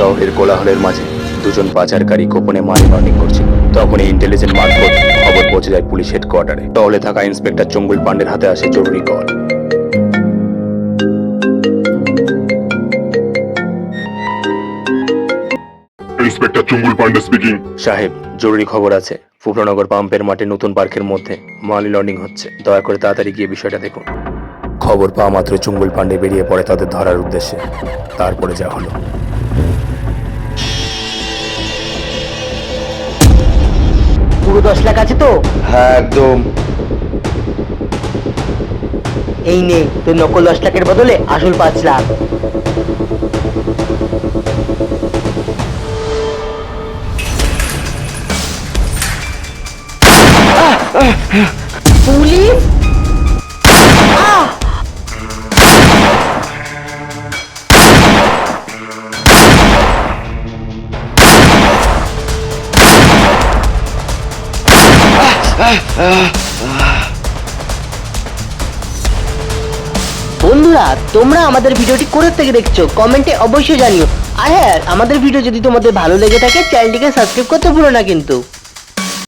শহরের কোলাহলের মাঝে দুজন পাচারকারী গোপনে মানি লন্ডিং করছিল। তখনই ইন্টেলিজেন্ট মারফত খবর পৌঁছে যায় পুলিশ হেডকোয়ার্টারে টহলে থাকা ইন্সপেক্টর চঙ্গুল পান্ডের হাতে আসে জরুরি call inspector Chungul Pandey speaking সাহেব জরুরি খবর আছে। ফুফরনগর পাম্পের মাঠে নতুন পার্কের মধ্যে মানি লন্ডিং হচ্ছে। দয়া করে তাড়াতাড়ি গিয়ে বিষয়টা দেখুন। খবর পাওয়া মাত্র চুঙ্গুল পান্ডে বেরিয়ে পড়ে তাদের ধরার উদ্দেশ্যে। তারপরে যা হলো। পুরো দশ লাখ আছে তো? হ্যাঁ একদম। এই নে তোর নকল দশ লাখের বদলে আসল পাঁচ লাখ। পুলিশ? বন্ধুরা, তোমরা আমাদের ভিডিওটি করে থেকে দেখছ? কমেন্টে অবশ্যই জানিও। আর হ্যাঁ আমাদের ভিডিও যদি তোমাদের ভালো লেগে থাকে, চ্যানেলটিকে সাবস্ক্রাইব করতে ভুলো না কিন্তু।